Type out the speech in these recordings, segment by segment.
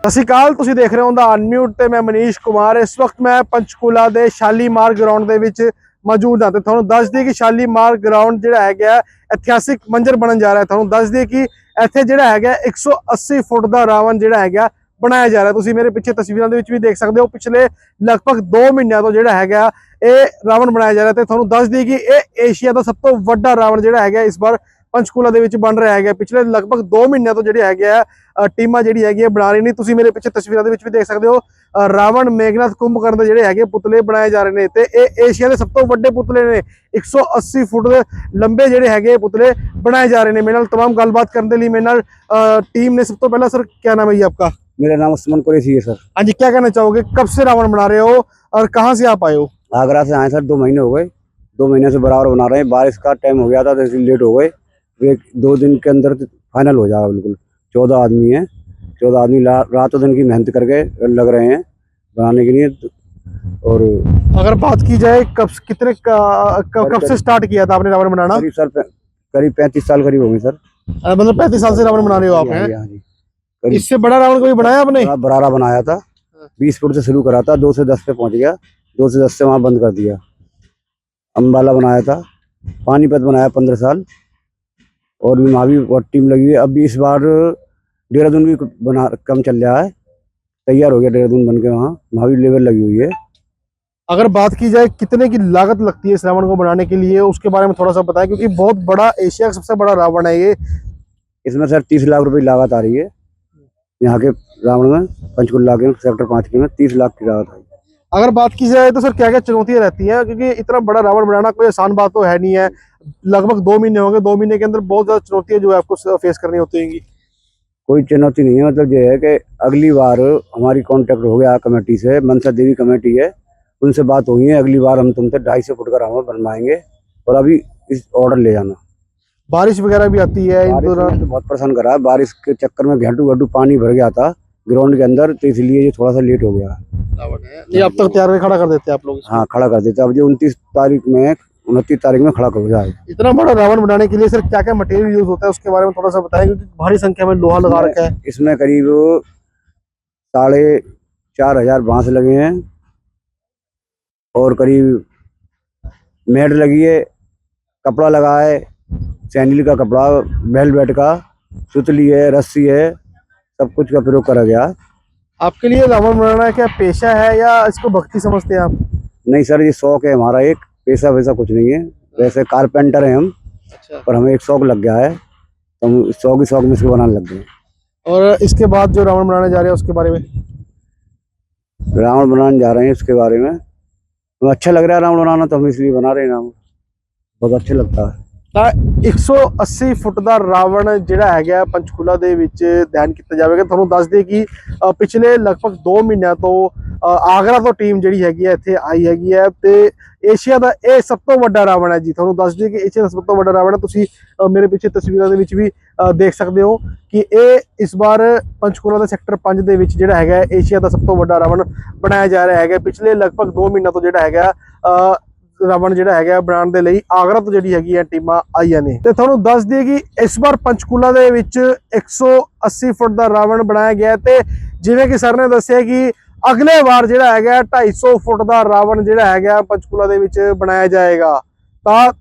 ਸਤਿ ਸ਼੍ਰੀ ਅਕਾਲ ਤੁਸੀਂ ਦੇਖ ਰਹੇ ਹੋ ਦਾ ਅਨਮਿਊਟ ਤੇ ਮੈਂ ਮਨੀਸ਼ ਕੁਮਾਰ। ਇਸ ਵਕਤ ਮੈਂ ਪੰਚਕੂਲਾ ਦੇ ਸ਼ਾਲੀਮਾਰ ਗਰਾਊਂਡ ਦੇ ਵਿੱਚ ਮੌਜੂਦ ਹਾਂ ਤੇ ਤੁਹਾਨੂੰ ਦੱਸ ਦਈਏ ਕਿ ਸ਼ਾਲੀਮਾਰ ਗਰਾਊਂਡ ਜਿਹੜਾ ਹੈਗਾ ਇਤਿਹਾਸਿਕ ਮੰਜ਼ਰ ਬਣਨ ਜਾ ਰਿਹਾ ਤੁਹਾਨੂੰ ਦੱਸ ਦਈਏ ਕਿ ਇੱਥੇ ਜਿਹੜਾ ਹੈਗਾ ਹੈ, 180 ਫੁੱਟ ਦਾ ਰਾਵਣ ਜਿਹੜਾ ਹੈਗਾ ਬਣਾਇਆ ਜਾ ਰਿਹਾ ਤੁਸੀਂ ਮੇਰੇ ਪਿੱਛੇ ਤਸਵੀਰਾਂ ਦੇ ਵਿੱਚ ਵੀ ਦੇਖ ਸਕਦੇ ਹੋ ਪਿਛਲੇ ਲਗਭਗ 2 ਮਹੀਨਿਆਂ ਤੋਂ ਜਿਹੜਾ ਹੈਗਾ ਇਹ ਰਾਵਣ ਬਣਾਇਆ ਜਾ ਰਿਹਾ ਤੇ ਤੁਹਾਨੂੰ ਦੱਸ ਦਈਏ ਕਿ ਇਹ ਏਸ਼ੀਆ ਦਾ ਸਭ ਤੋਂ ਵੱਡਾ ਰਾਵਣ ਜਿਹੜਾ ਹੈਗਾ ਇਸ ਵਾਰ ਪੰਚਕੂਲਾ ਦੇ ਵਿੱਚ ਬਣ ਰਿਹਾ ਹੈਗਾ। ਪਿਛਲੇ ਲਗਭਗ 2 ਮਹੀਨਿਆਂ ਤੋਂ ਜਿਹੜੀ ਹੈਗੀ ਆ ਟੀਮਾਂ ਜਿਹੜੀ ਹੈਗੀ ਆ ਬਣਾ ਰਹੀ ਨੇ। ਤੁਸੀਂ ਮੇਰੇ ਪਿੱਛੇ ਤਸਵੀਰਾਂ ਦੇ ਵਿੱਚ ਵੀ ਦੇਖ ਸਕਦੇ ਹੋ ਰਾਵਣ ਮੇਗਨਾਥ ਕੁੰਭਕਰਨ ਦੇ ਜਿਹੜੇ ਹੈਗੇ ਪੁਤਲੇ ਬਣਾਏ ਜਾ ਰਹੇ ਨੇ ਤੇ ਇਹ ਏਸ਼ੀਆ ਦੇ ਸਭ ਤੋਂ ਵੱਡੇ ਪੁਤਲੇ ਨੇ। 180 ਫੁੱਟ ਦੇ ਲੰਬੇ ਜਿਹੜੇ ਹੈਗੇ ਪੁਤਲੇ ਬਣਾਏ ਜਾ ਰਹੇ ਨੇ। ਮੇਰੇ ਨਾਲ ਤਮਾਮ ਗੱਲਬਾਤ ਕਰਨ ਦੇ ਲਈ ਮੇਰੇ ਨਾਲ ਟੀਮ ਨੇ ਸਭ ਤੋਂ ਪਹਿਲਾਂ ਸਰ ਕੀ ਨਾਮ ਹੈ ਜੀ ਆਪਕਾ? ਮੇਰਾ ਨਾਮ ਸੁਮਨ कुरेशी ਸੀ ਸਰ। ਹਾਂਜੀ जी ਕਹਿਣਾ ਚਾਹੋਗੇ? चाहोगे कब से रावण बना रहे हो और कहाँ से आप ਆਗਰਾ हो आगरा से आए सर दो महीने हो गए दो महीने से बराबर बना रहे हैं बारिश ਹੋ टाइम हो गया था तो लेट हो एक दो दिन के अंदर फाइनल हो जाएगा बिल्कुल। चौदह आदमी हैं। चौदह आदमी रातों दिन की मेहनत करके लग रहे हैं बनाने के लिए। और अगर बात की जाए कब कितने कब कब से स्टार्ट किया था आपने रावण बनाना? करीब सर करीब पैंतीस साल करीब हो गए सर मतलब पैंतीस साल से रावण बना रहे हो आप हाँ हैं? हाँ इससे बड़ा रावण कोई बनाया आपने? बरारा बनाया था। बीस फुट से शुरू करा था दो से दस पे पहुँच गया। दो से दस से वहाँ बंद कर दिया। अम्बाला बनाया था। पानीपत बनाया पंद्रह साल। और भी वहाँ भी बहुत टीम लगी हुई है। अभी इस बार देहरादून भी बना कम चल रहा है। तैयार हो गया देहरादून बन के वहाँ। वहाँ भी लेवल लगी हुई है। अगर बात की जाए कितने की लागत लगती है इस रावण को बनाने के लिए उसके बारे में थोड़ा सा बताएँ क्योंकि बहुत बड़ा एशिया का सबसे बड़ा रावण है ये। इसमें सर तीस लाख रुपए की लागत आ रही है। यहाँ के रावण में पंचकुला के सेक्टर पाँच के में तीस लाख की लागत आई अगर बात की जाए तो सर क्या क्या चुनौतियाँ रहती हैं? क्योंकि इतना बड़ा रावण बनाना कोई आसान बात तो है नहीं है। लगभग दो महीने हो गए दो महीने के अंदर बहुत ज़्यादा चुनौतियाँ जो है आपको फेस करनी होती होंगी। कोई चुनौती नहीं है मतलब ये है कि अगली बार हमारी कांटेक्ट हो गया कमेटी से मनसा देवी कमेटी है उनसे बात हुई है अगली बार हम तुमसे ढाई सौ फुट का रावण बनवाएँगे और अभी इस ऑर्डर ले जाना। बारिश वगैरह भी आती है बारिश तो बहुत परेशान करा है बारिश के चक्कर में घंटू घंटू पानी भर गया था ग्राउंड के अंदर तो इसलिए ये थोड़ा सा लेट हो गया। ये अब तक तैयार खड़ा कर देते हैं आप लोग। हाँ खड़ा कर देते अब जो उनतीस तारीख में उनतीस तारीख में खड़ा कर जाए इतना बड़ा रावण बनाने के लिए सर क्या क्या मटेरियल यूज़ होता है उसके बारे में थोड़ा सा बताएँ क्योंकि भारी संख्या में लोहा लगा रखा है। इसमें करीब साढ़े चार हज़ार बाँस लगे हैं और करीब मेड लगी है कपड़ा लगा है सैंडल का कपड़ा बेल वेलवेट का सुतली है रस्सी है सब कुछ का प्रयोग करा गया। आपके लिए रावण बनाना क्या पेशा है या इसको भक्ति समझते हैं आप? नहीं सर ये शौक है हमारा एक। पैसा वैसा कुछ नहीं है वैसे कारपेंटर हैं हम अच्छा पर हमें एक शौक लग गया है तो हम इस शौक ही शौक में इसको बनाने लग गए और इसके बाद जो रावण बनाने जा रहे हैं उसके बारे में रावण बनाने जा रहे हैं इसके बारे में हमें अच्छा लग रहा है रावण बनाना तो हम इसलिए बना रहे हैं रावण बहुत अच्छा लगता है ਤਾਂ 180 ਫੁੱਟ ਦਾ ਰਾਵਣ ਜਿਹੜਾ ਹੈਗਾ ਪੰਚਕੂਲਾ ਦੇ ਵਿੱਚ ਦਹਨ ਕੀਤਾ ਜਾਵੇਗਾ ਤੁਹਾਨੂੰ ਦੱਸ ਦਈਏ ਕਿ ਅ, ਪਿਛਲੇ ਲਗਭਗ 2 ਮਹੀਨਿਆਂ ਤੋਂ ਅ, ਆਗਰਾ ਤੋਂ ਟੀਮ ਜਿਹੜੀ ਹੈਗੀ ਹੈ ਇੱਥੇ ਆਈ ਹੈਗੀ ਹੈ ਤੇ ਏਸ਼ੀਆ ਦਾ ਇਹ ਸਭ ਤੋਂ ਵੱਡਾ ਰਾਵਣ ਹੈ ਜੀ। ਤੁਹਾਨੂੰ ਦੱਸ ਦਈਏ ਕਿ ਏਸ਼ੀਆ ਦਾ ਸਭ ਤੋਂ ਵੱਡਾ ਰਾਵਣ ਹੈ। ਤੁਸੀਂ ਮੇਰੇ ਪਿੱਛੇ ਤਸਵੀਰਾਂ ਦੇ ਵਿੱਚ ਵੀ ਦੇਖ ਸਕਦੇ ਹੋ ਕਿ ਇਹ ਇਸ ਵਾਰ ਪੰਚਕੂਲਾ ਦੇ ਸੈਕਟਰ 5 ਦੇ ਵਿੱਚ ਜਿਹੜਾ ਹੈਗਾ ਏਸ਼ੀਆ ਦਾ ਸਭ ਤੋਂ ਵੱਡਾ ਰਾਵਣ ਬਣਾਇਆ ਜਾ ਰਿਹਾ ਹੈਗਾ। ਪਿਛਲੇ ਲਗਭਗ 2 ਮਹੀਨਿਆਂ ਤੋਂ ਜਿਹੜਾ ਹੈਗਾ ਰਾਵਣ ਜਿਹੜਾ ਹੈਗਾ ਬਣਾਉਣ ਦੇ ਲਈ ਆਗਰਾ ਤੋਂ ਜਿਹੜੀ ਹੈਗੀ ਹੈ ਟੀਮਾਂ ਆਈਆਂ ਨੇ। ਤੇ ਤੁਹਾਨੂੰ ਦੱਸ ਦਈਏ ਕਿ ਇਸ ਵਾਰ ਪੰਚਕੂਲਾ ਦੇ ਵਿੱਚ 180 ਫੁੱਟ ਦਾ ਰਾਵਣ ਬਣਾਇਆ ਗਿਆ ਹੈ ਤੇ ਜਿਵੇਂ ਕਿ ਸਰ ਨੇ ਦੱਸਿਆ ਕਿ ਅਗਲੇ ਵਾਰ ਜਿਹੜਾ ਹੈਗਾ 250 ਫੁੱਟ ਦਾ ਰਾਵਣ ਜਿਹੜਾ ਹੈਗਾ ਪੰਚਕੂਲਾ ਦੇ ਵਿੱਚ ਬਣਾਇਆ ਜਾਏਗਾ। ਤਾਂ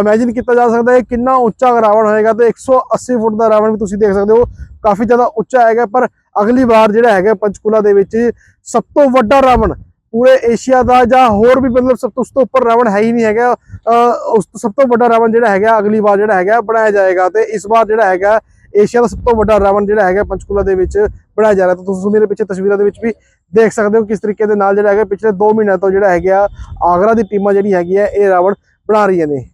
ਇਮੇਜਿਨ ਕੀਤਾ ਜਾ ਸਕਦਾ ਹੈ ਕਿੰਨਾ ਉੱਚਾ ਰਾਵਣ ਹੋਏਗਾ ਤੇ 180 ਫੁੱਟ ਦਾ ਰਾਵਣ ਵੀ ਤੁਸੀਂ ਦੇਖ ਸਕਦੇ ਹੋ, ਕਾਫੀ ਜ਼ਿਆਦਾ ਉੱਚਾ ਹੈਗਾ। ਪਰ ਅਗਲੀ ਵਾਰ ਜਿਹੜਾ ਹੈਗਾ ਪੰਚਕੂਲਾ ਦੇ ਵਿੱਚ ਸਭ ਤੋਂ ਵੱਡਾ ਰਾਵਣ ਪੂਰੇ ਏਸ਼ੀਆ ਦਾ ਜਾਂ ਹੋਰ ਵੀ ਮਤਲਬ ਸਭ ਤੋਂ ਉਸ ਤੋਂ ਉੱਪਰ ਰਾਵਣ ਹੈ ਹੀ ਨਹੀਂ ਹੈਗਾ। ਉਸ ਤੋਂ ਸਭ ਤੋਂ ਵੱਡਾ ਰਾਵਣ ਜਿਹੜਾ ਹੈਗਾ ਅਗਲੀ ਵਾਰ ਜਿਹੜਾ ਹੈਗਾ ਬਣਾਇਆ ਜਾਏਗਾ ਤੇ ਇਸ ਵਾਰ ਜਿਹੜਾ ਹੈਗਾ ਏਸ਼ੀਆ ਦਾ ਸਭ ਤੋਂ ਵੱਡਾ ਰਾਵਣ ਜਿਹੜਾ ਹੈਗਾ ਪੰਚਕੂਲਾ ਦੇ ਵਿੱਚ ਬਣਾਇਆ ਜਾ ਰਿਹਾ। ਤਾਂ ਤੁਸੀਂ ਮੇਰੇ ਪਿੱਛੇ ਤਸਵੀਰਾਂ ਦੇ ਵਿੱਚ ਵੀ ਦੇਖ ਸਕਦੇ ਹੋ ਕਿਸ ਤਰੀਕੇ ਦੇ ਨਾਲ ਜਿਹੜਾ ਹੈਗਾ ਪਿਛਲੇ 2 ਮਹੀਨਿਆਂ ਤੋਂ ਜਿਹੜਾ ਹੈਗਾ ਆਗਰਾ ਦੀ ਟੀਮਾਂ ਜਿਹੜੀ ਹੈਗੀਆਂ ਇਹ ਰਾਵਣ ਬਣਾ ਰਹੀਆਂ ਨੇ।